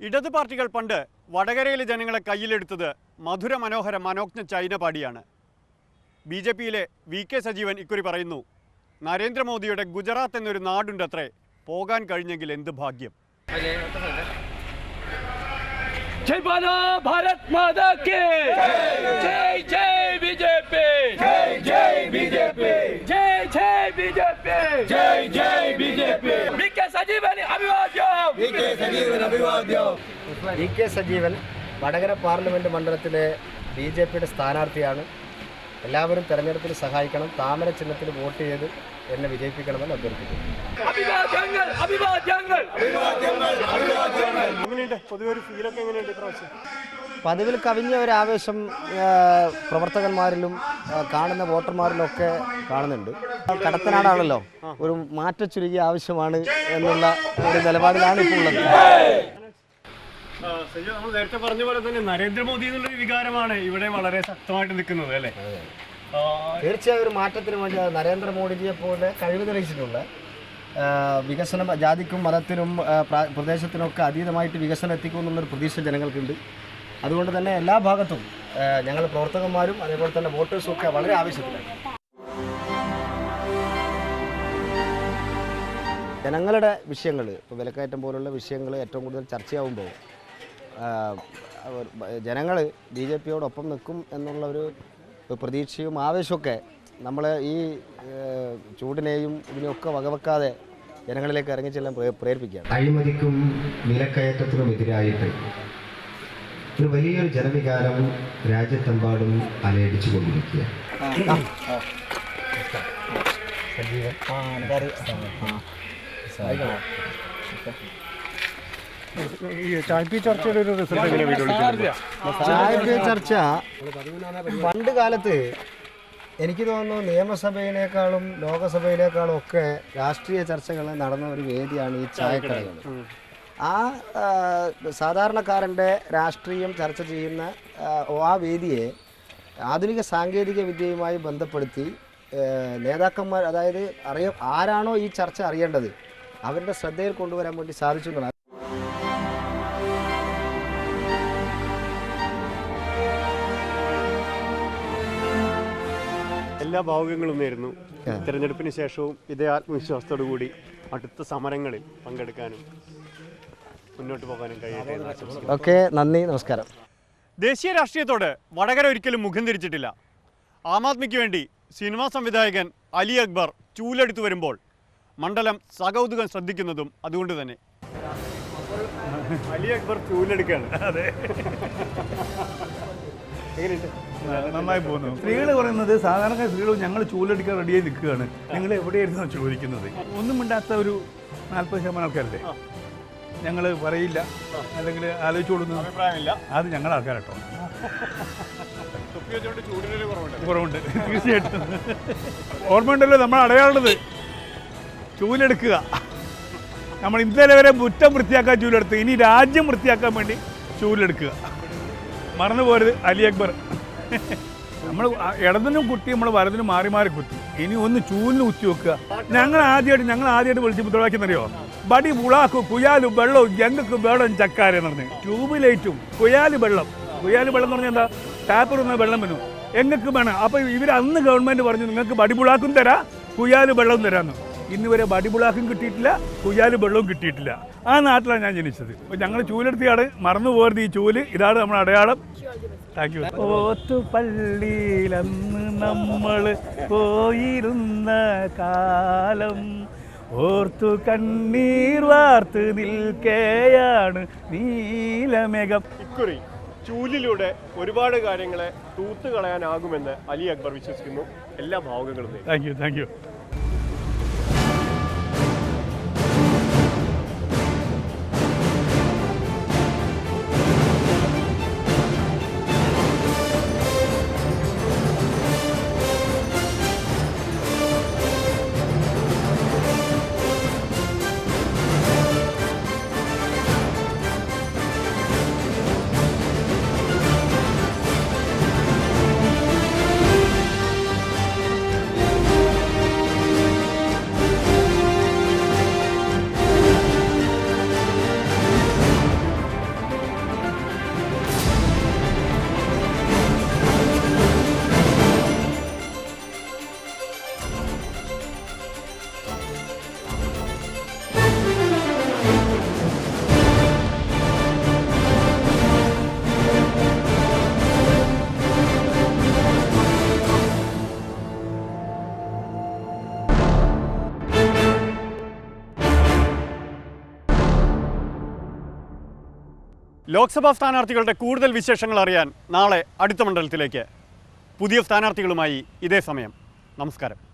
ഇടത് പാർട്ടികൾ പണ്ട് വടകരയിലെ ജനങ്ങളെ കയ്യിലെടുത്തത് മധുര മനോഹര മനോജ്ഞ ചൈനപാടിയാണ്. ബി ജെ പിയിലെ വി കെ സജീവൻ ഇക്കുറി പറയുന്നു നരേന്ദ്രമോദിയുടെ ഗുജറാത്ത് എന്നൊരു നാടുണ്ടത്രേ പോകാൻ കഴിഞ്ഞെങ്കിൽ എന്ത് ഭാഗ്യം? ജയ് ഭാരത് മാതാ കേ ജയ് E K Sajeevan Vadakara parliament മണ്ഡലത്തിലെ ബി ജെ പിയുടെ സ്ഥാനാർത്ഥിയാണ്. എല്ലാവരും തെരഞ്ഞെടുപ്പിൽ സഹായിക്കണം. താമര ചിഹ്നത്തിൽ വോട്ട് ചെയ്ത് എന്നെ വിജയിപ്പിക്കണമെന്ന് അഭ്യർത്ഥിക്കുന്നു. എങ്ങനെയുണ്ട്? പൊതുവെ ഒരു ഫീലൊക്കെ എങ്ങനെയുണ്ട് ഇപ്രാവശ്യം? പതിവിൽ കവിഞ്ഞ ഒരു ആവേശം പ്രവർത്തകന്മാരിലും കാണുന്ന വോട്ടർമാരിലും ഒക്കെ കാണുന്നുണ്ട്. കടത്തനാടാണല്ലോ. ഒരു മാറ്റ മാറ്റച്ചുരുക്കി ആവശ്യമാണ് എന്നുള്ള ഒരു നിലപാടിലാണ് ഇപ്പോൾ ഉള്ളത്. നമ്മൾ നേരത്തെ പറഞ്ഞ പോലെ തന്നെ നരേന്ദ്രമോദി എന്നുള്ളൊരു വികാരമാണ് ഇവിടെ വളരെ ശക്തമായിട്ട് നിൽക്കുന്നത് അല്ലേ? തീർച്ചയായും ഒരു മാറ്റത്തിന് വേണ്ടി നരേന്ദ്രമോദിജിയെ പോലെ കഴിവ് തെളിയിച്ചിട്ടുള്ള ആ, വികസനം ജാതിക്കും മതത്തിനും പ്രദേശത്തിനൊക്കെ അതീതമായിട്ട് വികസനം എത്തിക്കും എന്നുള്ളൊരു പ്രതീക്ഷ ജനങ്ങൾക്കുണ്ട്. അതുകൊണ്ട് തന്നെ എല്ലാ ഭാഗത്തും ഞങ്ങൾ പ്രവർത്തകന്മാരും അതേപോലെ തന്നെ വോട്ടേഴ്സും ഒക്കെ വളരെ ആവശ്യത്തിലാണ്. ജനങ്ങളുടെ വിഷയങ്ങൾ ഇപ്പോൾ വിലക്കയറ്റം പോലുള്ള വിഷയങ്ങൾ ഏറ്റവും കൂടുതൽ ചർച്ചയാവുമ്പോൾ ജനങ്ങൾ ബി ജെ പിയോടൊപ്പം നിൽക്കും എന്നുള്ള ഒരു പ്രതീക്ഷയും ആവേശമൊക്കെ നമ്മൾ ഈ ചൂടിനെയും ഇതിനെയൊക്കെ വകവെക്കാതെ ജനങ്ങളിലേക്ക് ഇറങ്ങിച്ചെല്ലാം പ്രേ- പ്രേരിപ്പിക്കുകയാണ്. അഴിമതിക്കും വിലക്കയറ്റത്തിനും എതിരായിട്ട് ഒരു വലിയൊരു ജനവികാരം രാജ്യത്തെമ്പാടും അലയടിച്ചു കൊണ്ടിരിക്കുക ചർച്ച പണ്ട് കാലത്ത് എനിക്ക് തോന്നുന്നു നിയമസഭയിലേക്കാളും ലോകസഭയിലേക്കാളും ഒക്കെ രാഷ്ട്രീയ ചർച്ചകൾ നടന്ന ഒരു വേദിയാണ് ഈ ചായക്കടകൾ. ആ സാധാരണക്കാരന്റെ രാഷ്ട്രീയം ചർച്ച ചെയ്യുന്ന ആ, വേദിയെ ആധുനിക സാങ്കേതിക വിദ്യയുമായി ബന്ധപ്പെടുത്തി നേതാക്കന്മാർ അതായത് അറിയ ആരാണോ ഈ ചർച്ച അറിയേണ്ടത് അവരുടെ ശ്രദ്ധയിൽ കൊണ്ടുവരാൻ വേണ്ടി സാധിച്ചു എല്ലാ ഭാവുകങ്ങളും നേരുന്നു തിരഞ്ഞെടുപ്പിന് ശേഷവും ഇതേ ആത്മവിശ്വാസത്തോടു കൂടി അടുത്ത സമരങ്ങളിൽ പങ്കെടുക്കാനും മുന്നോട്ട് പോകാനും കഴിയും. ഓക്കെ നന്ദി നമസ്കാരം. ദേശീയ രാഷ്ട്രീയത്തോട് വടകര ഒരിക്കലും മുഖം തിരിച്ചിട്ടില്ല. ആം ആദ്മിക്ക് വേണ്ടി സിനിമാ സംവിധായകൻ അലി അക്ബർ ചൂലെടുത്തു വരുമ്പോൾ മണ്ഡലം സകൗതുകം ശ്രദ്ധിക്കുന്നതും അതുകൊണ്ട് തന്നെ. അലി അക്ബർ ചൂലെടുക്കുകയാണ് അതെ. നന്നായി പോകുന്നു. സ്ത്രീകൾ പറയുന്നത് സാധാരണ സ്ത്രീകൾ ഞങ്ങൾ ചൂലടിക്കാൻ റെഡിയായി നിൽക്കുകയാണ്. നിങ്ങൾ എവിടെയായിരുന്നു ചോദിക്കുന്നത്? ഒന്നും മിണ്ടാത്ത ഒരു നാൽപ്പത് ശതമാനം ആൾക്കാരല്ലേ? ഞങ്ങൾ പറയില്ല. അല്ലെങ്കിൽ ആലോചിച്ചു കൊടുക്കുന്നു അത് ഞങ്ങളുടെ ആൾക്കാരട്ടോ. കുറവുണ്ട്. തീർച്ചയായിട്ടും. ഓർമ്മയുണ്ടല്ലോ നമ്മൾ അടയാളുള്ളത്. ചൂലെടുക്കുക. നമ്മൾ ഇന്നലെ വരെ മുറ്റം വൃത്തിയാക്കാൻ ചൂലെടുത്ത്. ഇനി രാജ്യം വൃത്തിയാക്കാൻ വേണ്ടി ചൂലെടുക്കുക. മറന്നു പോരുത് അലി അക്ബർ. നമ്മൾ ഇടതിനും കുത്തി നമ്മൾ വലതിനും മാറി മാറി കുത്തി. ഇനി ഒന്ന് ചൂലിന് കുത്തി വെക്കുക ഞങ്ങൾ ആദ്യമായിട്ട് ഞങ്ങൾ ആദ്യമായിട്ട് വിളിച്ച് മുദ്രാവാക്യെന്നറിയോ ബടി പുളാക്കും കുയാലും വെള്ളവും ഞങ്ങൾക്ക് വെള്ളം ചക്കാരെന്ന് പറഞ്ഞ്. ട്യൂബ് ലൈറ്റും കുയാൽ വെള്ളം. കുയാൽ വെള്ളം എന്ന് പറഞ്ഞാൽ എന്താ? ടാപ്പിൽ വന്ന വെള്ളം വരും. എങ്ങക്ക് വേണം? അപ്പോൾ ഇവർ അന്ന് ഗവൺമെന്റ് പറഞ്ഞു നിങ്ങൾക്ക് ബടി പുളാക്കും തരാം കുയാൽ വെള്ളവും തരാമെന്ന് ഇന്ന് വരെ ബടിമുളാക്കും കിട്ടിയിട്ടില്ല കുയാൽ വെള്ളവും കിട്ടിയിട്ടില്ല. ആ നാട്ടിലാണ് ഞാൻ ജനിച്ചത്. അപ്പോൾ ഞങ്ങൾ ചൂലെടുത്തിയാണ് മറന്നു പോകരുത് ഈ ചൂൽ. ഇതാണ് നമ്മുടെ അടയാളം. താങ്ക് യു ഓത്തുപള്ളിയിലന്ന് നമ്മൾ പോയിരുന്ന കാലം ഓർത്തു കണ്ണീർ വാർത്ത് നിൽക്കെയാണ് നീലമേഘം. ഇക്കുറി ചൂലിലൂടെ ഒരുപാട് കാര്യങ്ങളെ തൂത്തു കളയാനാകുമെന്ന് അലി അക്ബർ വിശ്വസിക്കുന്നു. എല്ലാ ഭാവുകങ്ങളും. Thank you thank you Lok Sabha സ്ഥാനാർത്ഥികളുടെ കൂടുതൽ വിശേഷങ്ങൾ അറിയാൻ നാളെ അടുത്ത മണ്ഡലത്തിലേക്ക്. പുതിയ സ്ഥാനാർത്ഥികളുമായി ഇതേ സമയം. നമസ്കാരം.